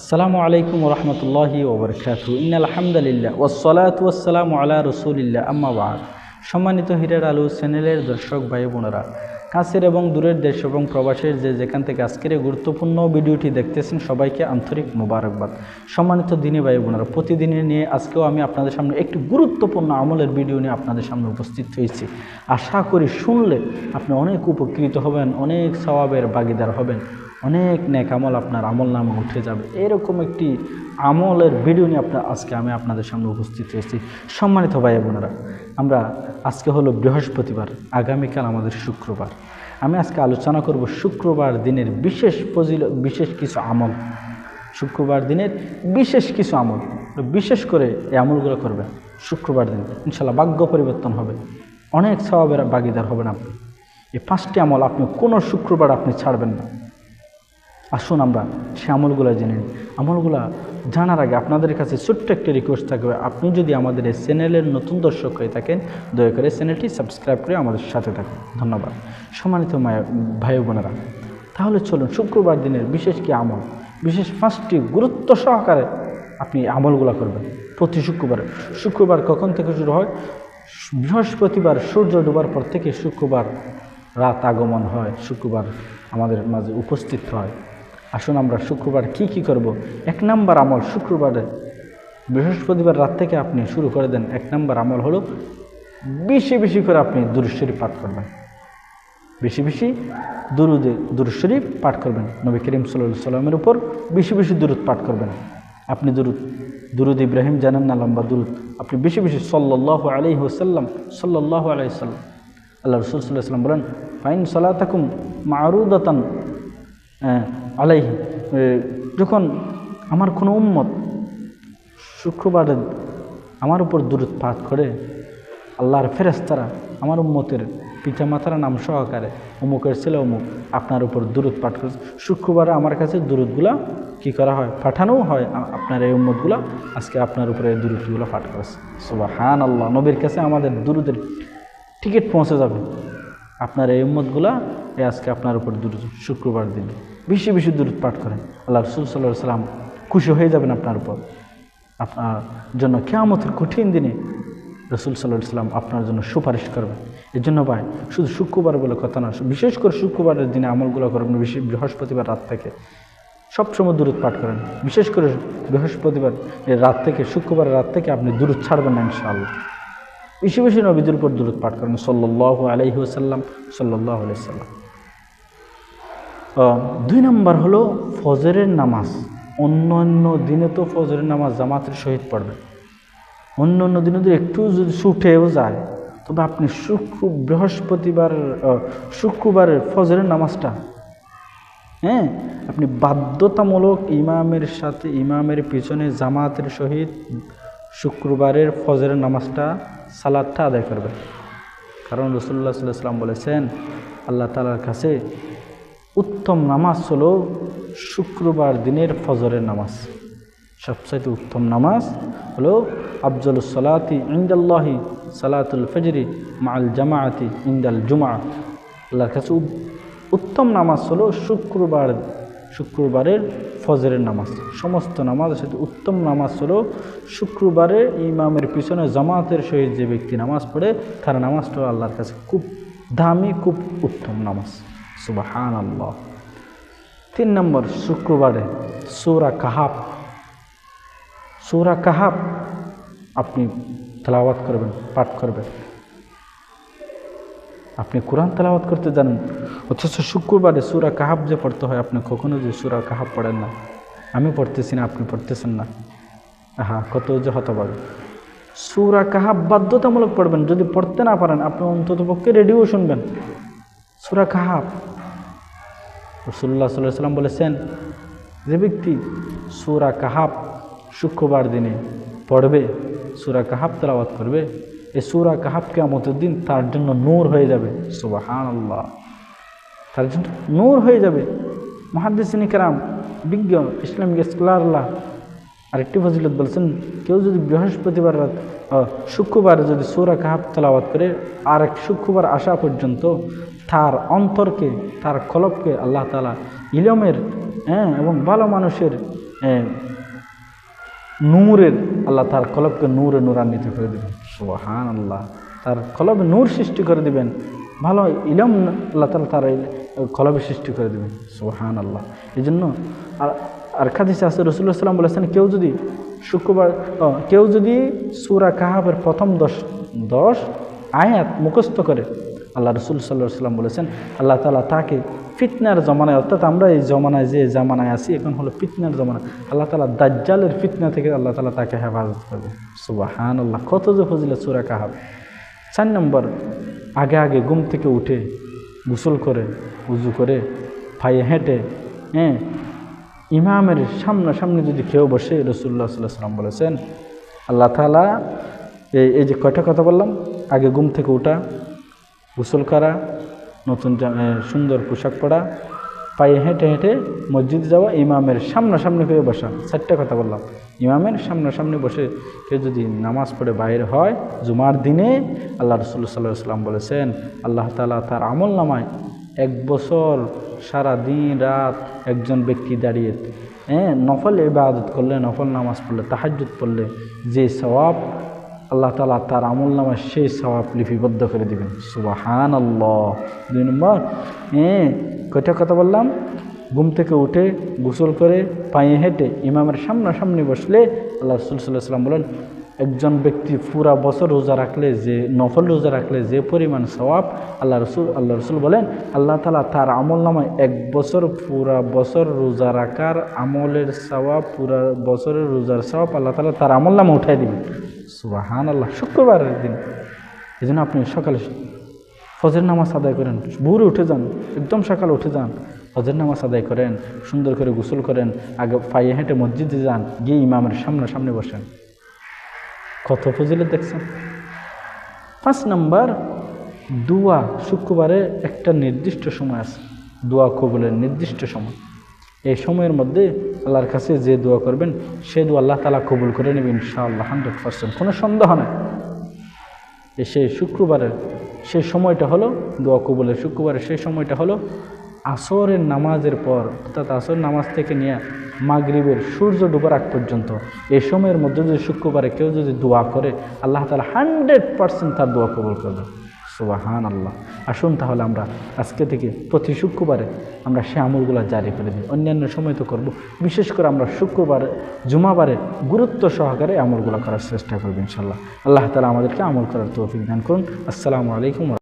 আসসালামু আলাইকুম রহমতুল্লাহি ওবরকাত ইন আলহামদুলিল্লাহ ওসলাত ওয়াসালাম আলা রসুলিল্লাহ। আম্মাবাদ সম্মানিত হিরের আলু চ্যানেলের দর্শক ভাই বোনেরা, কাছের এবং দূরের দেশ এবং প্রবাসের যে যেখান থেকে আজকের গুরুত্বপূর্ণ ভিডিওটি দেখতেছেন সবাইকে আন্তরিক মোবারকবাদ। সম্মানিত দিনী ভাই বোনেরা প্রতিদিনের নিয়ে আজকেও আমি আপনাদের সামনে একটি গুরুত্বপূর্ণ আমলের ভিডিও নিয়ে আপনাদের সামনে উপস্থিত হয়েছি। আশা করি শুনলে আপনি অনেক উপকৃত হবেন, অনেক স্বভাবের বাগিদার হবেন। অনেক নেক আমল আপনার আমল নামে উঠে যাবে। এরকম একটি আমলের ভিডিও নিয়ে আপনার আজকে আমি আপনাদের সামনে উপস্থিত হয়েছি। সম্মানিত ভাই বোনেরা, আমরা আজকে হলো বৃহস্পতিবার, আগামীকাল আমাদের শুক্রবার। আমি আজকে আলোচনা করব শুক্রবার দিনের বিশেষ ফজিল, বিশেষ কিছু আমল। শুক্রবার দিনের বিশেষ কিছু আমল। বিশেষ করে এই আমলগুলো করবেন শুক্রবার দিন। ইনশাল্লাহ ভাগ্য পরিবর্তন হবে। অনেক স্বভাবের ভাগিদার হবেন আপনি। এই পাঁচটি আমল আপনি কোনো শুক্রবার আপনি ছাড়বেন না। আসুন আমরা সে আমলগুলো জেনে নিই। আমলগুলো জানার আগে আপনাদের কাছে ছোট্ট একটি রিকোয়েস্ট থাকবে। আপনি যদি আমাদের এই চ্যানেলের নতুন দর্শক হয়ে থাকেন, দয়া করে চ্যানেলটি সাবস্ক্রাইব করে আমাদের সাথে থাকুন। ধন্যবাদ। সম্মানিত মায়া, ভাই বোনেরা, তাহলে চলুন শুক্রবার দিনের বিশেষ কি আমল, বিশেষ পাঁচটি গুরুত্ব সহকারে আপনি আমলগুলো করবেন প্রতি শুক্রবারে। শুক্রবার কখন থেকে শুরু হয়? বৃহস্পতিবার সূর্য ডোবার পর থেকে শুক্রবার রাত আগমন হয়। শুক্রবার আমাদের মাঝে উপস্থিত হয়। আসুন আমরা শুক্রবার কি কি করব? এক নাম্বার আমল শুক্রবারে, বৃহস্পতিবার রাত থেকে আপনি শুরু করে দেন। এক নাম্বার আমল হলো বেশি বেশি করে আপনি দুরুশ্বরী পাঠ করবেন। বেশি বেশি দুরুদে দুরুশ্বরী পাঠ করবেন। নবী করিম সাল্লা সাল্লামের উপর বেশি বেশি দুরুদ পাঠ করবেন। আপনি দুরুদ দুরুদ ইব্রাহিম জানেন না, লম্বা দুরুদ। আপনি বেশি বেশি সাল্লাহ আলি ওসাল্লাম সাল্লাহ আলাইসাল্লাম আল্লাহ রসুল সাল্লাহ সাল্লাম বলেন, ফাইন সালাতাকুম মারুদাতান আলাইহি। যখন আমার কোনো উম্মত শুক্রবারে আমার উপর দূরত পাঠ করে, আল্লাহর ফেরেস্তারা আমার উম্মতের পিতামাতার নাম সহকারে, অমুকের ছেলে অমুক, আপনার উপর দূরত পাঠ করে শুক্রবারে আমার কাছে দূরতগুলা কি করা হয়? পাঠানোও হয় আপনার এই উম্মতগুলা, আজকে আপনার উপরে এই দূরতগুলো পাঠ করেছে। হান আল্লাহ নবীর কাছে আমাদের দূরদের টিকিট পৌঁছে যাবে। আপনার এই উম্মতগুলা এই আজকে আপনার উপর দূর শুক্রবার দিন। বেশি বেশি দূরত পাঠ করেন। আল্লাহ রসুল সাল্লাহ সাল্লাম খুশি হয়ে যাবেন আপনার উপর। আপনার জন্য কেয়ামতের কঠিন দিনে রসুল সাল্লাহ সাল্লাম আপনার জন্য সুপারিশ করবেন। এর জন্য ভাই, শুধু শুক্রবার বলে কথা না, বিশেষ করে শুক্রবারের দিনে আমলগুলো করবেন বেশি, বৃহস্পতিবার রাত থেকে। সবসময় দূরত পাঠ করেন। বিশেষ করে বৃহস্পতিবার রাত থেকে, শুক্রবারের রাত থেকে আপনি দূরত ছাড়বেন না, ইনশাআল্লাহ। বেশি বেশি নবীদের উপর দূরত পাঠ করেন। সাল্লাহ আলহি আসাল্লাম সাল্লাহ আলাইসাল্লাম দুই নম্বর হলো ফজরের নামাজ। অন্য অন্য দিনে তো ফজরের নামাজ জামাতের সহিত পড়বে। অন্য অন্য দিনে যদি একটু যদি ছুটেও যায়, তবে আপনি শুক্র, বৃহস্পতিবার শুক্রবারের ফজরের নামাজটা হ্যাঁ আপনি বাধ্যতামূলক ইমামের সাথে, ইমামের পিছনে জামাতের সহিত শুক্রবারের ফজরের নামাজটা সালাদটা আদায় করবেন কারণ রসুল্লাহ সাল্লাহ সাল্লাম বলেছেন, আল্লাহ তালার কাছে উত্তম নামাজ হলো শুক্রবার দিনের ফজরের নামাজ। সবচাইতে উত্তম নামাজ হলো আফজল সালাতি ইন্দাল্লাহি সালাতুল ফজরি মাল জামায়াতি ইন্দাল জুমা আল্লাহর কাছে উত্তম নামাজ হলো শুক্রবার শুক্রবারের ফজরের নামাজ। সমস্ত নামাজ সাথে উত্তম নামাজ হলো শুক্রবারে ইমামের পিছনে জামাতের সহিত যে ব্যক্তি নামাজ পড়ে, তার নামাজটা আল্লাহর কাছে খুব দামি, খুব উত্তম নামাজ। সুবাহান আল্লাহ তিন নম্বর, শুক্রবারে সৌরা কাহাব সৌরা কাহাব আপনি তেলাওয়াত করবেন, পাঠ করবেন। আপনি কোরআন তেলাওয়াত করতে জানেন অথচ শুক্রবারে সুরা কাহাব যে পড়তে হয়, আপনি কখনো যে সুরা কাহাব পড়েন না। আমি পড়তেছি না, আপনি পড়তেছেন না। হ্যাঁ কত যে হতবাগ সুরা কাহাব বাধ্যতামূলক পড়বেন, যদি পড়তে না পারেন, আপনি অন্তত পক্ষে রেডিও শুনবেন। সুরা কাহাব রসুল্লাহ সাল্লাহ সাল্লাম বলেছেন, যে ব্যক্তি সুরা কাহাব শুক্রবার দিনে পড়বে, সুরা কাহাব তেলাওয়াত করবে এই সুরা কাহাব কেমতের দিন তার জন্য নূর হয়ে যাবে। সুবাহান আল্লাহ তার জন্য নূর হয়ে যাবে। মহাদিসিনী কেরাম, বিজ্ঞ ইসলামিক স্কলারল্লাহ আরেকটি ফজিলত বলছেন, কেউ যদি বৃহস্পতিবার রাত শুক্রবারে যদি সুরা কাহাব তেলাওয়াত করে আর এক শুক্রবার আসা পর্যন্ত তার অন্তরকে, তার কলবকে আল্লাহ তালা ইলমের হ্যাঁ এবং ভালো মানুষের নূরের, আল্লাহ তার কলবকে নূরে নূরান্বিত করে দেবেন। সুবাহান আল্লাহ তার কলবে নূর সৃষ্টি করে দিবেন। ভালো ইলম আল্লাহ তালা তার কলবে সৃষ্টি করে দেবেন। সুবাহান আল্লাহ এই জন্য আর আর খাদি আছে রসুল্লাহ সাল্লাম বলেছেন কেউ যদি শুক্রবার কেউ যদি সুরা কাহাবের প্রথম দশ দশ আয়াত মুখস্থ করে আল্লাহ রসুল সাল্লাহ সাল্লাম বলেছেন, আল্লাহ তালা তাকে ফিতনার জমানায়, অর্থাৎ আমরা এই জমানায় যে জামানায় আছি, এখন হলো ফিতনার জমানা। আল্লাহ তালা দাজ্জালের ফিতনা থেকে আল্লাহ তালা তাকে হেফাজত করবে। সুবাহান আল্লাহ কত যে ফজিলে সুরা কাহাব চার নম্বর, আগে আগে ঘুম থেকে উঠে, গোসল করে, উজু করে, পায়ে হেঁটে হ্যাঁ ইমামের সামনাসামনি যদি কেউ বসে রসুল্লাহ সাল্লাহ সাল্লাম বলেছেন, আল্লাহ তালা এই এই যে কয়টা কথা বললাম? আগে ঘুম থেকে উঠা গোসল করা, নতুন সুন্দর পোশাক পরা, পায়ে হেঁটে হেঁটে মসজিদে যাওয়া, ইমামের সামনাসামনি হয়ে বসা। চারটা কথা বললাম। ইমামের সামনাসামনি বসে কেউ যদি নামাজ পড়ে বাইরে হয়, জুমার দিনে আল্লাহ রসুল্লাহ সাল্লাহ সাল্লাম বলেছেন, আল্লাহ তালা তার আমল নামায় এক বছর, সারা দিন, রাত একজন ব্যক্তি দাঁড়িয়ে হ্যাঁ নফল ইবাদত করলে, নফল নামাজ পড়লে, তাহাজ্জুদ পড়লে যে সওয়াব আল্লাহ তালা তার আমল নামায় সেই সওয়াব লিপিবদ্ধ করে দেবেন। সুবাহান আল্লাহ দুই নম্বর হ্যাঁ কয়টা কথা বললাম? ঘুম থেকে উঠে, গোসল করে, পায়ে হেঁটে, ইমামের সামনাসামনি বসলে আল্লাহ রসুল সাল্লাহ সাল্লাম বলেন, একজন ব্যক্তি পুরা বছর রোজা রাখলে যে, নফল রোজা রাখলে যে পরিমাণ সওয়াব আল্লাহ রসুল আল্লাহ রসুল বলেন, আল্লাহ তালা তার আমল নামায় এক বছর পুরা বছর রোজা রাখার আমলের সওয়াব, পুরা বছরের রোজার সওয়াব আল্লাহ তালা তার আমল নামা উঠাই দিবেন। সুবাহান আল্লাহ শুক্রবারের দিন। এই জন্য আপনি সকালে ফজর নামাজ আদায় করেন, ভোরে উঠে যান, একদম সকালে উঠে যান ফজর নামাজ আদায় করেন, সুন্দর করে গোসল করেন, আগে পায়ে হেঁটে মসজিদে যান, গিয়ে ইমামের সামনে সামনে বসেন। কত ফজিলত দেখছেন? পাঁচ নাম্বার, দোয়া শুক্রবারে একটা নির্দিষ্ট সময় আছে। দোয়া কবুলের নির্দিষ্ট সময়। এই সময়ের মধ্যে আল্লাহর কাছে যে দোয়া করবেন, সে দোয়া আল্লাহ তালা কবুল করে নেবেন ইনশাআল্লাহ, হান্ড্রেড পার্সেন্ট। কোনো সন্দেহ নেই। সেই শুক্রবারের, সেই সময়টা হলো দোয়া কবুলের শুক্রবারের সেই সময়টা হলো আসরের নামাজের পর, অর্থাৎ আসর নামাজ থেকে নিয়ে মাগরিবের সূর্য ডুবার আগ পর্যন্ত, এই সময়ের মধ্যে যদি শুক্রবারে কেউ যদি দোয়া করে, আল্লাহ তালা হান্ড্রেড পার্সেন্ট তার দোয়া কবুল করবে। সুবাহান আল্লাহ আসুন তাহলে আমরা আজকে থেকে প্রতি শুক্রবারে আমরা সে আমলগুলো জারি করে দিই। অন্যান্য সময় তো করব। বিশেষ করে আমরা শুক্রবারে, জুমাবারে গুরুত্ব সহকারে আমলগুলো করার চেষ্টা করব ইনশাল্লাহ। আল্লাহ তালা আমাদেরকে আমল করার তৌফিক দান করুন। আসসালামু আলাইকুম